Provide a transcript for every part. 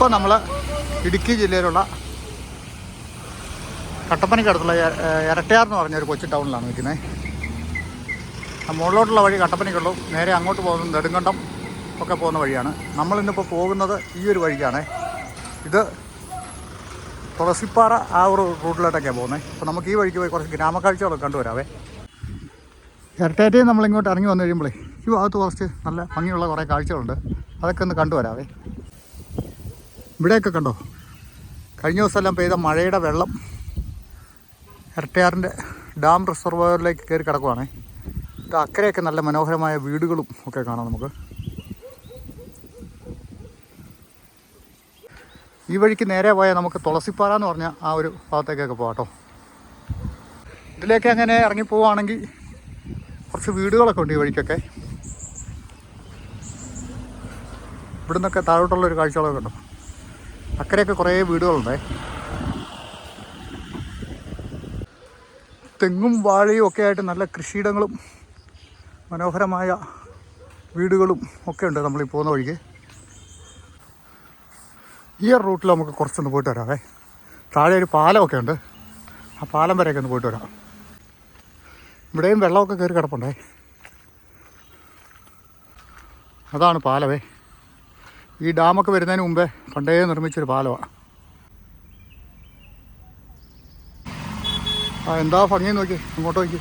ഇപ്പോൾ നമ്മൾ ഇടുക്കി ജില്ലയിലുള്ള കട്ടപ്പനയ്ക്കടുത്തുള്ള ഇരട്ടയാർ എന്ന് പറഞ്ഞ ഒരു കൊച്ചു ടൗണിലാണ് നിൽക്കുന്നത്. മുകളിലോട്ടുള്ള വഴി കട്ടപ്പനയ്ക്കുള്ളൂ. നേരെ അങ്ങോട്ട് പോകുന്നത് നെടുങ്കണ്ടം ഒക്കെ പോകുന്ന വഴിയാണ്. നമ്മളിന്നിപ്പോൾ പോകുന്നത് ഈ ഒരു വഴിക്കാണ്. ഇത് തുളസിപ്പാറ ആ ഒരു റൂട്ടിലോട്ടൊക്കെയാണ് പോകുന്നത് അപ്പോൾ നമുക്ക് ഈ വഴിക്ക് പോയി കുറച്ച് ഗ്രാമക്കാഴ്ചകളൊക്കെ കണ്ടുവരാവേ. ഇരട്ടേറ്റയിൽ നമ്മളിങ്ങോട്ട് ഇറങ്ങി വന്നു കഴിയുമ്പോഴേ ഈ ഭാഗത്ത് കുറച്ച് നല്ല ഭംഗിയുള്ള കുറേ കാഴ്ചകളുണ്ട്. അതൊക്കെ ഒന്ന് കണ്ടുവരാവേ. ഇവിടെയൊക്കെ കണ്ടോ? കഴിഞ്ഞ ദിവസമെല്ലാം പെയ്ത മഴയുടെ വെള്ളം ഇരട്ടയാറിന്റെ ഡാം റിസർവറിലേക്ക് കയറി കിടക്കുവാണേ. ഇത് അക്കരെയൊക്കെ നല്ല മനോഹരമായ വീടുകളും ഒക്കെ കാണാം നമുക്ക്. ഈ വഴിക്ക് നേരെ പോയാൽ നമുക്ക് തുളസിപ്പാറ എന്ന് പറഞ്ഞ ആ ഒരു ഭാഗത്തേക്കൊക്കെ പോകാം കേട്ടോ. ഇതിലേക്ക് അങ്ങനെ ഇറങ്ങി പോവുകയാണെങ്കിൽ കുറച്ച് വീടുകളൊക്കെ ഉണ്ട് ഈ വഴിക്കൊക്കെ. ഇവിടുന്നൊക്കെ താഴോട്ടുള്ളൊരു കാഴ്ചകളൊക്കെ ഉണ്ടോ അക്കരെയൊക്കെ കുറേ വീടുകളുണ്ട്. തെങ്ങും വാഴയും ഒക്കെ ആയിട്ട് നല്ല കൃഷിയിടങ്ങളും മനോഹരമായ വീടുകളും ഒക്കെ ഉണ്ട് നമ്മൾ ഈ പോകുന്ന വഴിക്ക്. ഈ റൂട്ടിൽ നമുക്ക് കുറച്ചൊന്ന് പോയിട്ട് വരാവേ. താഴെ ഒരു പാലമൊക്കെ ഉണ്ട്. ആ പാലം വരെയൊക്കെ ഒന്ന് പോയിട്ട് വരാം. ഇവിടെയും വെള്ളമൊക്കെ കയറി കിടപ്പുണ്ടേ. അതാണ് പാലവേ ഈ ഡാമൊക്കെ വരുന്നതിന് മുമ്പേ പണ്ടേ നിർമ്മിച്ചൊരു പാലമാണ് ആ എന്താ ഭംഗി നോക്കി അങ്ങോട്ട് നോക്കി.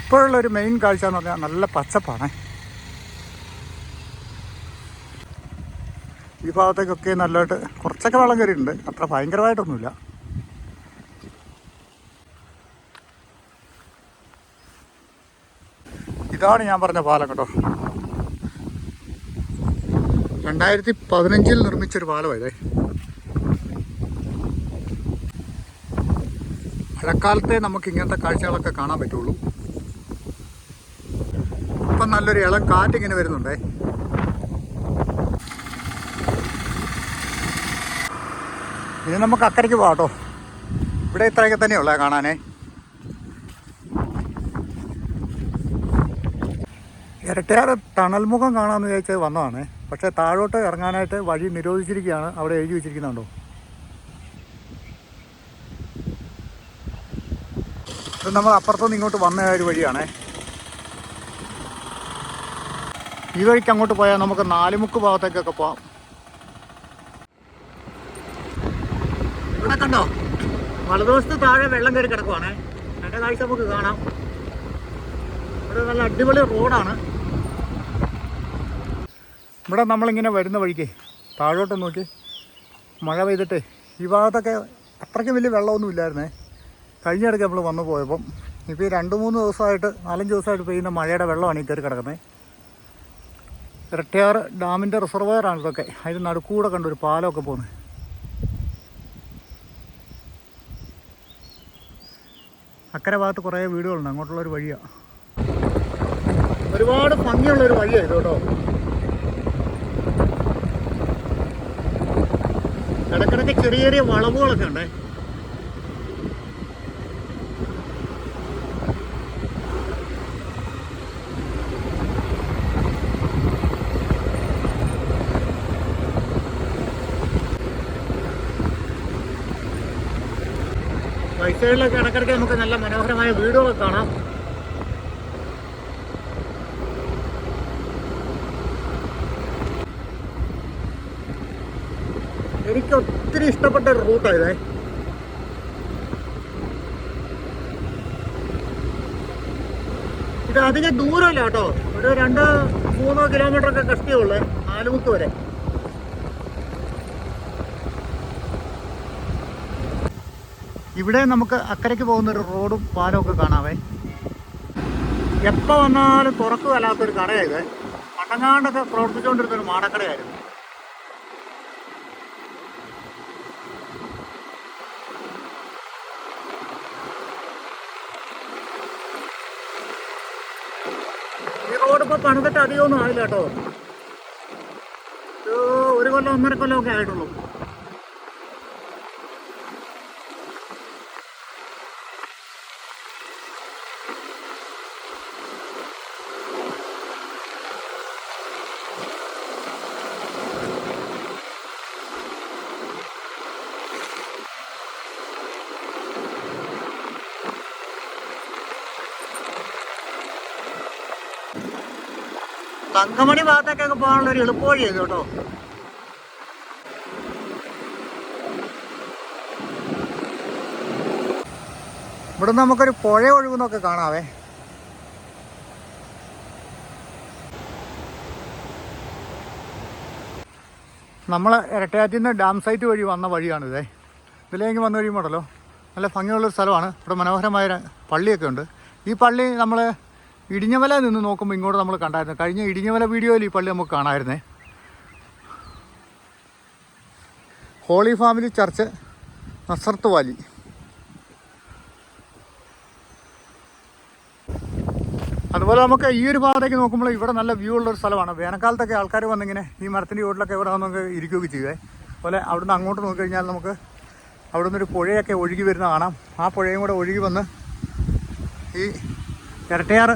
ഇപ്പോഴുള്ളൊരു മെയിൻ കാഴ്ച എന്ന് പറഞ്ഞാൽ നല്ല പച്ചപ്പാണ്. ഈ ഭാഗത്തേക്കൊക്കെ നല്ലതായിട്ട് കുറച്ചൊക്കെ വെള്ളം കയറിയിട്ടുണ്ട്. അത്ര ഭയങ്കരമായിട്ടൊന്നുമില്ല. ഇതാണ് ഞാൻ പറഞ്ഞ പാലം കേട്ടോ. രണ്ടായിരത്തി പതിനഞ്ചിൽ നിർമ്മിച്ചൊരു പാലമാണ് ഇതേ. മഴക്കാലത്തെ നമുക്ക് ഇങ്ങനത്തെ കാഴ്ചകളൊക്കെ കാണാൻ പറ്റുള്ളൂ. ഇപ്പം നല്ലൊരു ഇളം കാറ്റിങ്ങനെ വരുന്നുണ്ടേ. ഇനി നമുക്ക് അക്കരയ്ക്ക് പോകാം കേട്ടോ. ഇവിടെ ഇത്രയൊക്കെ തന്നെയുള്ളേ കാണാനേ. ഇരട്ടയാറ് ടണൽമുഖം കാണാമെന്ന് വിചാരിച്ചത് വന്നതാണ്. പക്ഷേ താഴോട്ട് ഇറങ്ങാനായിട്ട് വഴി നിരോധിച്ചിരിക്കുകയാണ്. അവിടെ എഴുതി വെച്ചിരിക്കുന്നുണ്ടോ? ഇത് നമ്മൾ അപ്പുറത്തുനിന്ന് ഇങ്ങോട്ട് വന്ന ഒരു വഴിയാണേ. ഈ വഴിക്ക് അങ്ങോട്ട് പോയാൽ നമുക്ക് നാലുമുക്ക് ഭാഗത്തേക്കൊക്കെ പോവാം. ഇവിടെ കണ്ടോ? വലതുവശത്ത് താഴെ വെള്ളം കയറി കിടക്കുവാണേ. എന്റെ കാഴ്ച നമുക്ക് കാണാം. ഇവിടെ നല്ല അടിപൊളി റോഡാണ്. ഇവിടെ നമ്മളിങ്ങനെ വരുന്ന വഴിക്ക് താഴോട്ട് നോക്കി മഴ പെയ്തിട്ട് ഈ ഭാഗത്തൊക്കെ അത്രയ്ക്ക് വലിയ വെള്ളമൊന്നും ഇല്ലായിരുന്നേ. കഴിഞ്ഞിടയ്ക്ക് നമ്മൾ വന്നു പോയപ്പം ഇപ്പോൾ ഈ രണ്ട് മൂന്ന് ദിവസമായിട്ട് നാലഞ്ച് ദിവസമായിട്ട് പെയ്യുന്ന മഴയുടെ വെള്ളമാണ് ഈ കയറി കിടക്കുന്നത്. ഇരട്ടിയാർ ഡാമിന്റെ റിസർവയറാണ് ഇതൊക്കെ. അതിന് നടുക്കൂടെ കണ്ടു ഒരു പാലമൊക്കെ പോകുന്നത് അക്കരെ ഭാഗത്ത് കുറേ വീടുകളുണ്ട് അങ്ങോട്ടുള്ള ഒരു വഴിയാണ് ഒരുപാട് ഭംഗിയുള്ള ഒരു വഴിയാണ് ഇത് കേട്ടോ. ഇടക്കിടക്ക് ചെറിയ ചെറിയ വളവുകളൊക്കെ ഉണ്ടേ. ഇടക്കിടക്ക് നമുക്ക് നല്ല മനോഹരമായ വീടുകളൊക്കെ കാണാം. എനിക്ക് ഒത്തിരി ഇഷ്ടപ്പെട്ട ഒരു റൂട്ടായതേ ഇതേ. ഇത് അധികം ദൂരമല്ല കേട്ടോ. ഒരു രണ്ട് മൂന്നോ കിലോമീറ്റർ ഒക്കെ കഷ്ടിയുള്ളേ ആലുമുക്ക് വരെ. ഇവിടെ നമുക്ക് അക്കരയ്ക്ക് പോകുന്ന ഒരു റോഡും പാലവും ഒക്കെ കാണാവേ. എപ്പോൾ വന്നാലും തുറക്കുകയല്ലാത്തൊരു കടയായത് പണ്ടങ്ങാണ്ടൊക്കെ പ്രവർത്തിച്ചുകൊണ്ടിരുന്ന ഒരു മാടക്കടയായിരുന്നു. ഇപ്പോൾ പണിതിട്ട് അധികമൊന്നും ആയില്ല കേട്ടോ. ഒരു കൊല്ലം ഒന്നര കൊല്ലം ഒക്കെ ആയിട്ടുള്ളൂ. തങ്കമണി ഭാഗത്തേക്കൊക്കെ പോകാനുള്ള ഒരു എളുപ്പവഴി ചെയ്തു കേട്ടോ. ഇവിടെ നമുക്കൊരു പുഴ ഒഴുകുന്നൊക്കെ കാണാവേ. നമ്മൾ ഇരട്ടയാറ്റിൽ നിന്ന് ഡാം സൈറ്റ് വഴി വന്ന വഴിയാണിത് ഇതിലേക്ക് വന്നു കഴിയുമ്പോഴല്ലോ നല്ല ഭംഗിയുള്ളൊരു സ്ഥലമാണ്. ഇവിടെ മനോഹരമായ പള്ളിയൊക്കെ ഉണ്ട്. ഈ പള്ളി നമ്മൾ ഇടിഞ്ഞമല നിന്ന് നോക്കുമ്പോൾ ഇങ്ങോട്ട് നമ്മൾ കണ്ടായിരുന്നു. കഴിഞ്ഞ ഇടിഞ്ഞമല വീഡിയോയിൽ ഈ പള്ളി നമുക്ക് കാണാമായിരുന്നേ. Holy family church Nazareth valley അതുപോലെ നമുക്ക് ഈ ഒരു ഭാഗത്തേക്ക് നോക്കുമ്പോൾ ഇവിടെ നല്ല വ്യൂ ഉള്ളൊരു സ്ഥലമാണ്. വേനൽക്കാലത്തൊക്കെ ആൾക്കാർ വന്നിങ്ങനെ ഈ മരത്തിന്റെ ചുവട്ടിലൊക്കെ ഇവിടെ നമുക്ക് ഇരിക്കുകയൊക്കെ ചെയ്യുവേ. അതുപോലെ അവിടുന്ന് അങ്ങോട്ട് നോക്കിക്കഴിഞ്ഞാൽ നമുക്ക് അവിടെ ഒരു പുഴയൊക്കെ ഒഴുകി വരുന്ന കാണാം. ആ പുഴയും കൂടെ ഒഴുകി വന്ന് ഈ ഇരട്ടയാറ്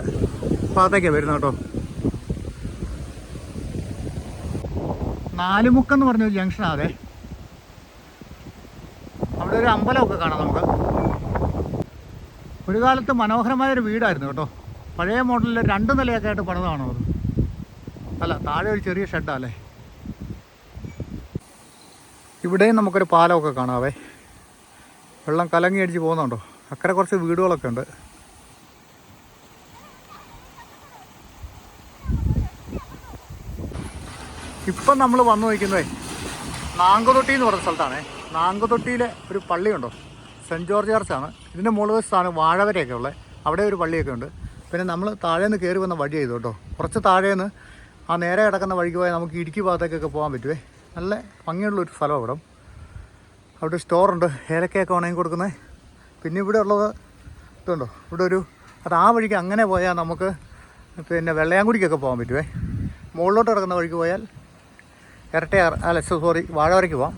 ഭാഗത്തേക്കാണ് വരുന്നത് കേട്ടോ. നാലുമുക്കെന്ന് പറഞ്ഞൊരു ജംഗ്ഷനാണ് അതെ. അവിടെ ഒരു അമ്പലമൊക്കെ കാണാം നമുക്ക്. ഒരു കാലത്ത് മനോഹരമായൊരു വീടായിരുന്നു കേട്ടോ. പഴയ മോഡലിൽ രണ്ട് നിലയൊക്കെ ആയിട്ട് പണിതാണോ അത്? അല്ല താഴെ ഒരു ചെറിയ ഷെഡാല്ലേ ഇവിടെയും നമുക്കൊരു പാലമൊക്കെ കാണാവേ. വെള്ളം കലങ്ങി അടിച്ച് പോകുന്നുണ്ടോ? അക്കരെ കുറച്ച് വീടുകളൊക്കെ ഉണ്ട്. ഇപ്പം നമ്മൾ വന്നു നോക്കുന്നേ നാങ്കുതൊട്ടി എന്ന് പറഞ്ഞ സ്ഥലത്താണേ. നാങ്കുതൊട്ടിയിലെ ഒരു പള്ളിയുണ്ടോ? Saint George ചർച്ചാണ്. ഇതിന്റെ മുകളിൽ സ്ഥാനം വാഴവരെയൊക്കെ ഉള്ളത് അവിടെ ഒരു പള്ളിയൊക്കെ ഉണ്ട്. പിന്നെ നമ്മൾ താഴേന്ന് കയറി വന്ന വഴി ചെയ്തു കേട്ടോ. കുറച്ച് താഴേന്ന് ആ നേരെ കിടക്കുന്ന വഴിക്ക് പോയാൽ നമുക്ക് ഇടുക്കി ഭാഗത്തേക്കൊക്കെ പോകാൻ പറ്റുമേ നല്ല ഭംഗിയുള്ളൊരു സ്ഥലം അവിടെ അവിടെ സ്റ്റോറുണ്ട്. ഏലക്കയൊക്കെ ഉണങ്ങി കൊടുക്കുന്നത് പിന്നെ ഇവിടെ ഉള്ളത് ഇതുണ്ടോ? ഇവിടെ ഒരു അത് ആ വഴിക്ക് അങ്ങനെ പോയാൽ നമുക്ക് പിന്നെ വെള്ളയാങ്കുടിക്കൊക്കെ പോകാൻ പറ്റുമേ മുകളിലോട്ട് കിടക്കുന്ന വഴിക്ക് പോയാൽ ഇരട്ടയാർ അല്ല സോറി വാഴവരയ്ക്ക് പോവാം.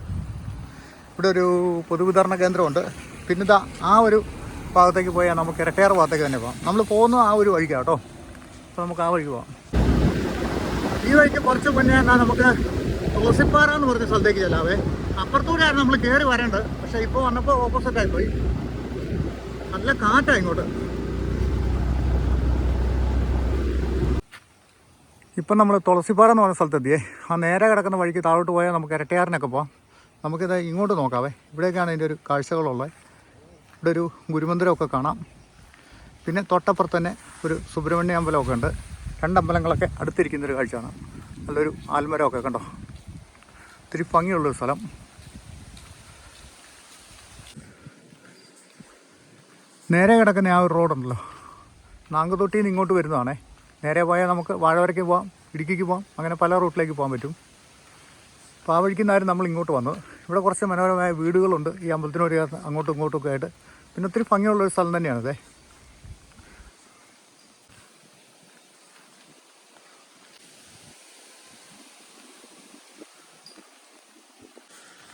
ഇവിടെ ഒരു പൊതുവിതരണ കേന്ദ്രമുണ്ട്. പിന്നെ ഇതാ ആ ഒരു ഭാഗത്തേക്ക് പോയാൽ നമുക്ക് ഇരട്ടയാർ ഭാഗത്തേക്ക് തന്നെ പോകാം നമ്മൾ പോകുന്നത് ആ ഒരു വഴിക്കാണ് കേട്ടോ അപ്പോൾ നമുക്ക് ആ വഴിക്ക് പോകാം ഈ വഴിക്ക് കുറച്ച് മുന്നേ എന്നാൽ നമുക്ക് തോസിപ്പാറ എന്ന് പറഞ്ഞ സ്ഥലത്തേക്ക് ചെല്ലാവേ. അപ്പുറത്തൂടെയാണ് നമ്മൾ കയറി വരേണ്ടത്. പക്ഷേ ഇപ്പോൾ വന്നപ്പോൾ ഓപ്പോസിറ്റ് പോയി. നല്ല കാറ്റാണ് ഇങ്ങോട്ട്. ഇപ്പം നമ്മൾ തുളസിപ്പാറ എന്ന് പറഞ്ഞ സ്ഥലത്തെത്തിയേ. ആ നേരെ കിടക്കുന്ന വഴിക്ക് താഴോട്ട് പോയാൽ നമുക്ക് ഇരട്ടയാറിനൊക്കെ പോകാം നമുക്കിത് ഇങ്ങോട്ട് നോക്കാവേ. ഇവിടേക്കാണ് അതിന്റെ ഒരു കാഴ്ചകളുള്ളത്. ഇവിടെ ഒരു ഗുരുമന്ദിരമൊക്കെ കാണാം. പിന്നെ തൊട്ടപ്പുറത്ത് തന്നെ ഒരു സുബ്രഹ്മണ്യ അമ്പലമൊക്കെ ഉണ്ട്. രണ്ട് അമ്പലങ്ങളൊക്കെ അടുത്തിരിക്കുന്നൊരു കാഴ്ചയാണ്. നല്ലൊരു ആൽമരമൊക്കെ കണ്ടോ? ഒത്തിരി ഭംഗിയുള്ളൊരു സ്ഥലം. നേരെ കിടക്കുന്ന ആ ഒരു റോഡുണ്ടല്ലോ. നാങ്കുതൊട്ടിയിൽ നിന്ന് ഇങ്ങോട്ട് വരുന്നതാണേ. നേരെ പോയാൽ നമുക്ക് വാഴവരയ്ക്ക് പോവാം ഇടുക്കിക്ക് പോവാം അങ്ങനെ പല റൂട്ടിലേക്ക് പോകാൻ പറ്റും. അപ്പോൾ ആ വഴിക്ക് നിന്നായിരുന്നു നമ്മൾ ഇങ്ങോട്ട് വന്നു ഇവിടെ കുറച്ച് മനോഹരമായ വീടുകളുണ്ട്. ഈ അമ്പലത്തിനോട് അങ്ങോട്ടും ഇങ്ങോട്ടും ഒക്കെ ആയിട്ട്. പിന്നെ ഒത്തിരി ഭംഗിയുള്ളൊരു സ്ഥലം തന്നെയാണിതേ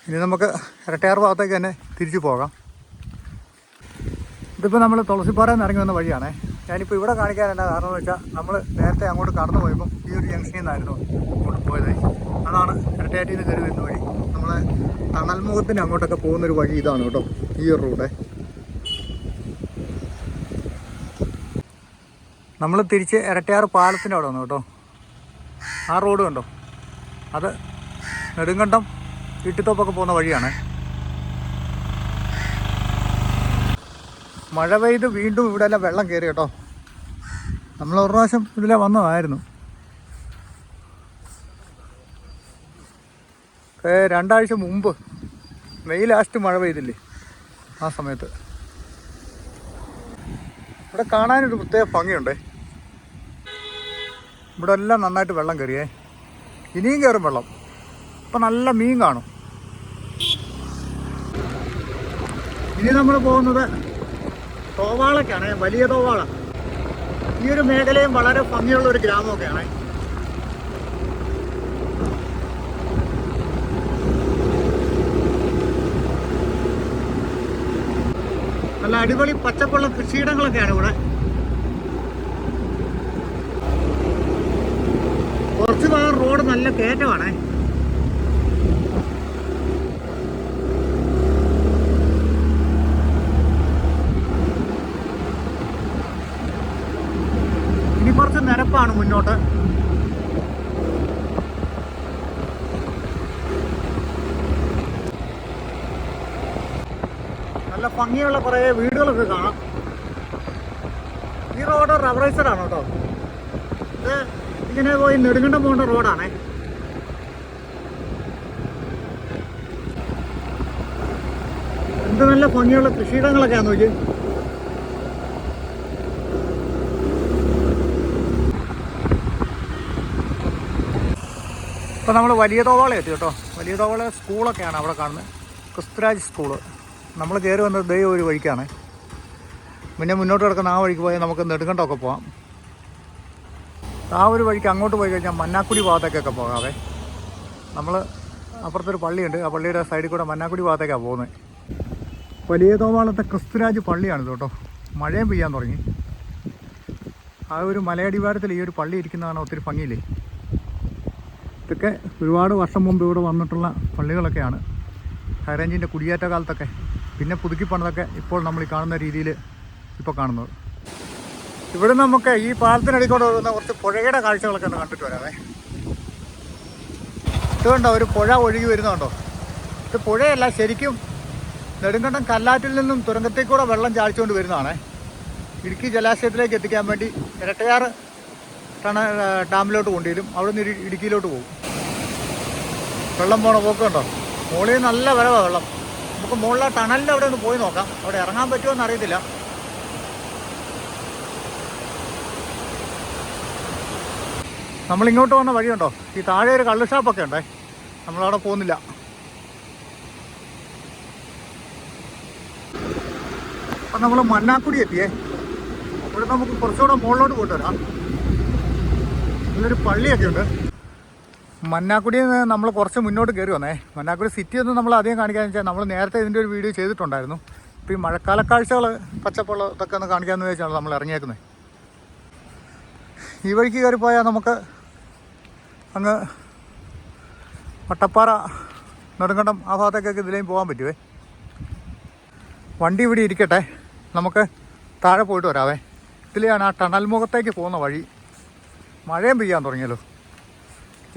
ഇനി നമുക്ക് ഇരട്ടയാർ ഭാഗത്തേക്ക് തന്നെ തിരിച്ചു പോകാം. ഇതിപ്പോൾ നമ്മൾ തുളസിപ്പാറയിൽ നിന്ന് ഇറങ്ങി വന്ന വഴിയാണേ. ഞാനിപ്പോൾ ഇവിടെ കാണിക്കാൻ കാരണം എന്ന് വെച്ചാൽ നമ്മൾ നേരത്തെ അങ്ങോട്ട് കടന്നു പോയപ്പോൾ ഈ ഒരു ജംഗ്ഷനിൽ നിന്നായിരുന്നു അങ്ങോട്ട് പോയത്. അതാണ് ഇരട്ടയാറ്റിൽ നിന്ന് കയറി വരുന്ന വഴി. നമ്മളെ തണൽമുഖത്തിന് അങ്ങോട്ടൊക്കെ പോകുന്നൊരു വഴി ഇതാണ് കേട്ടോ ഈ ഒരു റൂടെ നമ്മൾ തിരിച്ച് ഇരട്ടയാറ് പാലത്തിന്റെ അവിടെ വന്നു കേട്ടോ. ആ റോഡ് കണ്ടോ? അത് നെടുങ്കണ്ടം ഇട്ടിത്തോപ്പൊക്കെ പോകുന്ന വഴിയാണ്. മഴ പെയ്ത് വീണ്ടും ഇവിടെ എല്ലാം വെള്ളം കയറി കേട്ടോ. നമ്മൾ ഒരു പ്രാവശ്യം ഇതിലെ വന്നതായിരുന്നു. രണ്ടാഴ്ച മുമ്പ്. മെയ് ലാസ്റ്റ് മഴ പെയ്തില്ലേ? ആ സമയത്ത്. ഇവിടെ കാണാനൊരു പ്രത്യേക ഭംഗിയുണ്ടേ. ഇവിടെ എല്ലാം നന്നായിട്ട് വെള്ളം കയറിയേ. ഇനിയും കയറും വെള്ളം. ഇപ്പം നല്ല മീൻ കാണും. ഇനി നമ്മൾ പോകുന്നത് തോവാളക്കാണ് വലിയ തോവാള. ഈ ഒരു മേഖലയും വളരെ ഭംഗിയുള്ള ഒരു ഗ്രാമമൊക്കെയാണ്. നല്ല അടിപൊളി പച്ചപ്പുള്ള കൃഷിയിടങ്ങളൊക്കെയാണ് ഇവിടെ. കുറച്ച് ഭാഗം റോഡ് നല്ല കയറ്റമാണേ. ട്രിപ്പാണ് മുന്നോട്ട്. നല്ല ഭംഗിയുള്ള കുറേ വീടുകളൊക്കെ കാണാം. ഈ റോഡ് റബറൈസഡ് ആണ് കേട്ടോ. ഇത് ഇങ്ങനെ പോയി നെടുങ്കണ്ടം പോകേണ്ട റോഡാണേ. എന്ത് നല്ല ഭംഗിയുള്ള കൃഷിയിടങ്ങളൊക്കെയാണെന്ന് നോക്കി ഇപ്പോൾ നമ്മൾ വലിയ തോവാള എത്തി കേട്ടോ. വലിയ തോവാള സ്കൂളൊക്കെയാണ് അവിടെ കാണുന്നത്. ക്രിസ്തുരാജ് സ്കൂൾ. നമ്മൾ കയറി വന്നത് ദൈവം ഒരു വഴിക്കാണ്. പിന്നെ മുന്നോട്ട് കിടക്കുന്ന ആ വഴിക്ക് പോയാൽ നമുക്ക് നെടുങ്കണ്ടമൊക്കെ പോകാം ആ ഒരു വഴിക്ക് അങ്ങോട്ട് പോയി കഴിഞ്ഞാൽ മന്നാക്കുടി ഭാഗത്തേക്കൊക്കെ പോകാവേ. നമ്മൾ അപ്പുറത്തൊരു പള്ളിയുണ്ട്. ആ പള്ളിയുടെ സൈഡിൽ കൂടെ മന്നാക്കുടി ഭാഗത്തേക്കാണ് പോകുന്നത്. വലിയ തോവാളത്തെ ക്രിസ്തുരാജ് പള്ളിയാണിത് കേട്ടോ. മഴയും പെയ്യാൻ തുടങ്ങി. ആ ഒരു മലയടിവാരത്തിൽ ഈ ഒരു പള്ളി ഇരിക്കുന്നതാണ് ഒത്തിരി ഭംഗിയില്ലേ? ഇതൊക്കെ ഒരുപാട് വർഷം മുമ്പ് ഇവിടെ വന്നിട്ടുള്ള പള്ളികളൊക്കെയാണ്. ഹൈറേഞ്ചിന്റെ കുടിയേറ്റ കാലത്തൊക്കെ പിന്നെ പുതുക്കി പണിതൊക്കെ ഇപ്പോൾ നമ്മൾ ഈ കാണുന്ന രീതിയിൽ ഇപ്പോൾ കാണുന്നത്. ഇവിടെ നമുക്ക് ഈ പാലത്തിനടിക്കൂടെ വരുന്ന കുറച്ച് പുഴയുടെ കാഴ്ചകളൊക്കെ ഒന്ന് കണ്ടിട്ട് വരാമേ ഇതുകൊണ്ടോ ഒരു പുഴ ഒഴുകി വരുന്നുണ്ടോ ഇത് പുഴയല്ല ശരിക്കും നെടുങ്കണ്ടം കല്ലാറ്റിൽ നിന്നും തുരങ്കത്തേക്കൂടെ വെള്ളം ചാടിച്ചുകൊണ്ട് വരുന്നതാണേ. ഇടുക്കി ജലാശയത്തിലേക്ക് എത്തിക്കാൻ വേണ്ടി ഇരട്ടയാറ് ടണ ഡാമിലോട്ട് കൊണ്ടുവരും. അവിടെ നിന്ന് ഇടുക്കിയിലോട്ട് പോകും. വെള്ളം പോണ പോക്കുണ്ടോ മുകളിൽ നല്ല വരവാണ് വെള്ളം. നമുക്ക് മുകളിലെ ടണലിന്റെ അവിടെ ഒന്ന് പോയി നോക്കാം. അവിടെ ഇറങ്ങാൻ പറ്റുമോ എന്ന് അറിയത്തില്ല. നമ്മൾ ഇങ്ങോട്ട് വന്ന വഴിയുണ്ടോ ഈ താഴെ ഒരു കള്ള് ഷാപ്പൊക്കെ ഉണ്ടേ. നമ്മളവിടെ പോകുന്നില്ല. അപ്പം നമ്മൾ മന്നാക്കുടി എത്തിയേ. അവിടെ നമുക്ക് കുറച്ചുകൂടെ മുകളിലോട്ട് പോയിട്ട് വരാം. നല്ലൊരു പള്ളിയൊക്കെ ഉണ്ട്. മന്നാക്കുടി നമ്മൾ കുറച്ച് മുന്നോട്ട് കയറി വന്നേ. മന്നാക്കുടി സിറ്റി ഒന്നും നമ്മൾ അധികം കാണിക്കാന്ന് വെച്ചാൽ നമ്മൾ നേരത്തെ ഇതിന്റെ ഒരു വീഡിയോ ചെയ്തിട്ടുണ്ടായിരുന്നു. ഇപ്പോൾ ഈ മഴക്കാല കാഴ്ചകൾ പച്ചപ്പുള്ള ഇതൊക്കെ ഒന്ന് കാണിക്കാമെന്ന് വെച്ചാണ് നമ്മൾ ഇറങ്ങിയേക്കുന്നത് ഈ വഴിക്ക് കയറി പോയാൽ നമുക്ക് അങ്ങ് വട്ടപ്പാറ നെടുങ്കണ്ടം ആ ഭാഗത്തേക്കൊക്കെ ഇതിലേയും പോകാൻ പറ്റുമേ വണ്ടി ഇവിടെ ഇരിക്കട്ടെ. നമുക്ക് താഴെ പോയിട്ട് വരാവേ. ഇതിലെയാണ് ആ ടണൽ മുഖത്തേക്ക് പോകുന്ന വഴി. മഴയും പെയ്യാൻ തുടങ്ങിയല്ലോ.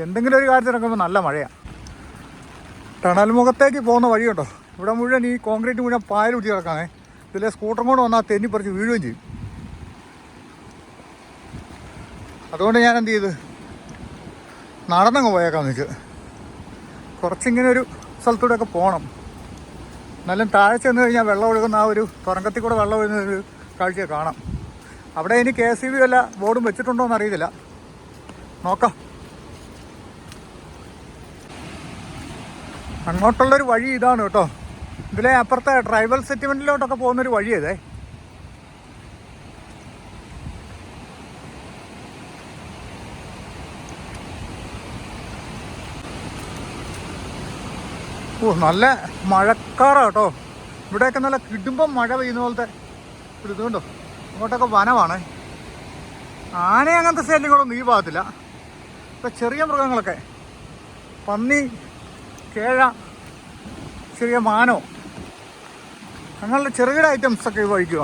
എന്തെങ്കിലും ഒരു കാര്യത്തിൽ നല്ല മഴയാണ് ടണൽ മുഖത്തേക്ക് പോകുന്ന വഴിയുണ്ടോ? ഇവിടെ മുഴുവൻ ഈ കോൺക്രീറ്റ് മുഴുവൻ പായൽ കുത്തി കിടക്കാണേ. ഇതിലെ സ്കൂട്ടർ കൊണ്ട് വന്നാൽ തെന്നി പറിച്ച് വീഴുകയും ചെയ്യും. അതുകൊണ്ട് ഞാൻ എന്ത് ചെയ്ത്? നടന്നങ്ങ് പോയേക്കാം നിൽക്ക് കുറച്ചിങ്ങനെ ഒരു സ്ഥലത്തൂടെയൊക്കെ പോകണം നല്ല താഴെ ചെന്ന് കഴിഞ്ഞാൽ വെള്ളം ഒഴുകുന്ന ആ ഒരു തുറങ്കത്തിൽ കൂടെ വെള്ളം ഒഴുകുന്ന ഒരു കാഴ്ച കാണാം. അവിടെ ഇനി കെ എസ് സി ബി വല്ല ബോർഡും വെച്ചിട്ടുണ്ടോ നോക്കാം. അങ്ങോട്ടുള്ളൊരു വഴി ഇതാണ് കേട്ടോ. ഇതിലെ അപ്പുറത്തെ ട്രൈബൽ സെറ്റിൽമെന്റിലോട്ടൊക്കെ പോകുന്നൊരു വഴി ഇതേ. ഓ നല്ല മഴക്കാറാണ് കേട്ടോ. ഇവിടെയൊക്കെ നല്ല കിടുമ്പം മഴ പെയ്യുന്ന പോലത്തെ ഇതുകൊണ്ടോ അങ്ങോട്ടൊക്കെ വനമാണ്. ആന അങ്ങനത്തെ ശല്യങ്ങളൊന്നും ഈ ഭാഗത്തില്ല. ഇപ്പം ചെറിയ മൃഗങ്ങളൊക്കെ. പന്നി കേഴ ചെറിയ മാനോ. അങ്ങനെയുള്ള ചെറുകിട ഐറ്റംസൊക്കെ വഴിക്ക്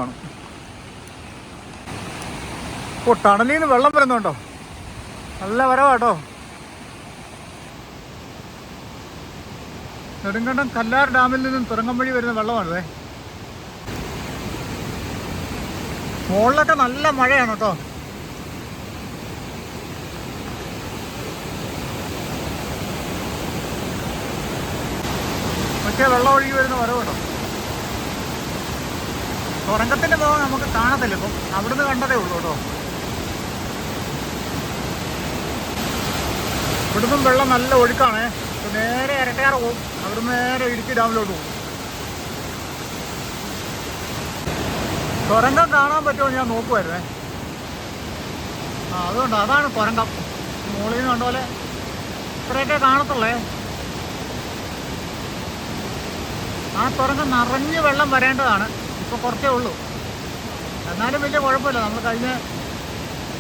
ഓ ടണലിൽ നിന്ന് വെള്ളം വരുന്നുണ്ടോ? നല്ല വരവാട്ടോ. നെടുങ്കണ്ടം കല്ലാർ ഡാമിൽ നിന്നും തുറങ്ങം വഴി വരുന്ന വെള്ളമാണല്ലേ? മുകളിലൊക്കെ നല്ല മഴയാണ് കേട്ടോ. മറ്റേ വെള്ളം ഒഴുകി വരുന്ന വരവ് കേട്ടോ. തുറങ്കത്തിന്റെ ഭാഗം നമുക്ക് കാണത്തില്ല ഇപ്പം. അവിടുന്ന് കണ്ടതേ ഉള്ളൂ കേട്ടോ. ഇവിടുന്നും വെള്ളം നല്ല ഒഴുക്കാണേ. നേരെ ഇരട്ടയാറ് പോകും. അവിടുന്ന് നേരെ ഇടുക്കി ഡാമിലോട്ട് പോകും. തുരങ്കം കാണാൻ പറ്റുമോ ഞാൻ നോക്കുമായിരുന്നേ ആ അതുകൊണ്ട്. അതാണ് തുരങ്കം മുകളിൽ നിന്ന് കണ്ട പോലെ ഇത്രയൊക്കെ കാണത്തുള്ളേ. ആ തുറന്ന് നിറഞ്ഞ് വെള്ളം വരേണ്ടതാണ്. ഇപ്പോൾ കുറച്ചേ ഉള്ളൂ. എന്നാലും വലിയ കുഴപ്പമില്ല. നമ്മൾ കഴിഞ്ഞ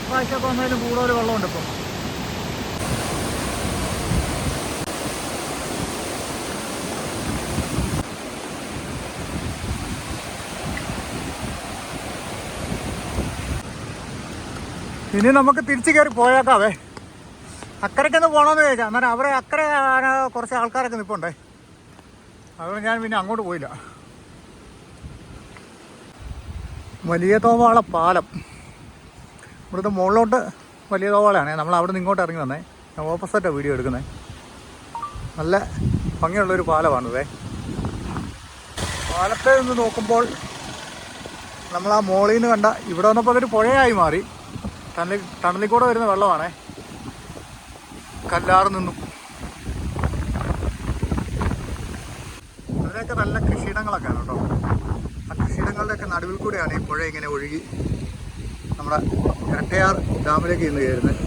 പ്രാവശ്യമൊക്കെ വന്നതിലും കൂടുതൽ വെള്ളമുണ്ട് ഇപ്പോൾ ഇനി നമുക്ക് തിരിച്ചു കയറി പോയേക്കാവേ അക്കരയ്ക്കൊന്ന് പോകണമെന്ന് ചോദിച്ചാൽ അന്നേരം അവിടെ അക്കരെ കുറച്ച് ആൾക്കാരൊക്കെ നിൽപ്പുണ്ടേ അതുകൊണ്ട് ഞാൻ പിന്നെ അങ്ങോട്ട് പോയില്ല. വലിയ തോവാള പാലം. ഇവിടുത്തെ മുകളിലോട്ട് വലിയ തോവാളയാണ്. നമ്മൾ അവിടെ നിന്ന് ഇങ്ങോട്ട് ഇറങ്ങി വന്നേ. ഞാൻ ഓപ്പോസിറ്റാണ് വീഡിയോ എടുക്കുന്നത് നല്ല ഭംഗിയുള്ളൊരു പാലമാണിതേ പാലത്തെ നിന്ന് നോക്കുമ്പോൾ നമ്മൾ ആ മോളിൽ നിന്ന് കണ്ട ഇവിടെ വന്നപ്പോൾ അതൊരു പുഴയായി മാറി. ടണലിൽ ടണലിൽ കൂടെ വരുന്ന വെള്ളമാണേ. കല്ലാറ് നിന്നും. അതിനൊക്കെ നല്ല കൃഷിയിടങ്ങളൊക്കെ ആണ് കേട്ടോ. ആ കൃഷിയിടങ്ങളുടെയൊക്കെ നടുവിൽ കൂടെയാണ് ഈ പുഴ ഇങ്ങനെ ഒഴുകി നമ്മുടെ ഇരട്ടയാർ ഡാമിലേക്ക് ഇന്ന് കയറുന്നത്.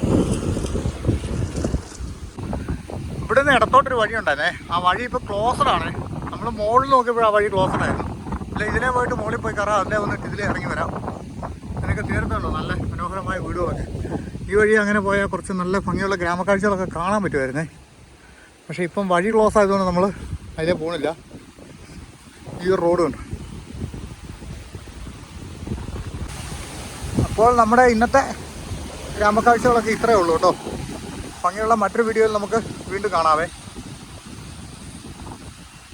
ഇവിടെ നിന്ന് ഇടത്തോട്ടൊരു വഴി ഉണ്ടായിരുന്നേ. ആ വഴി ഇപ്പോൾ ക്ലോസ്ഡ് ആണ്. നമ്മൾ മുകളിൽ നോക്കിയപ്പോൾ ആ വഴി ക്ലോസ്ഡ് ആയിരുന്നു. അല്ല ഇതിലേ പോയിട്ട് മുകളിൽ പോയി കയറാം അതിലേ വന്നിട്ട് ഇതിലേ ഇറങ്ങി വരാം. അതിനൊക്കെ തീർത്തുണ്ടോ? നല്ല മനോഹരമായ വീടുമൊക്കെ ഈ വഴി അങ്ങനെ പോയാൽ കുറച്ച് നല്ല ഭംഗിയുള്ള ഗ്രാമക്കാഴ്ചകളൊക്കെ കാണാൻ പറ്റുമായിരുന്നേ. പക്ഷേ ഇപ്പം വഴി ക്ലോസ് ആയതുകൊണ്ട് നമ്മൾ അതിലേ പോണില്ല. ഈ റോഡ് അപ്പോൾ നമ്മുടെ ഇന്നത്തെ ഗ്രാമക്കാഴ്ചകളൊക്കെ ഇത്രയേ ഉള്ളൂ കേട്ടോ. ഭംഗിയുള്ള മറ്റൊരു വീഡിയോയിൽ നമുക്ക് വീണ്ടും കാണാവേ.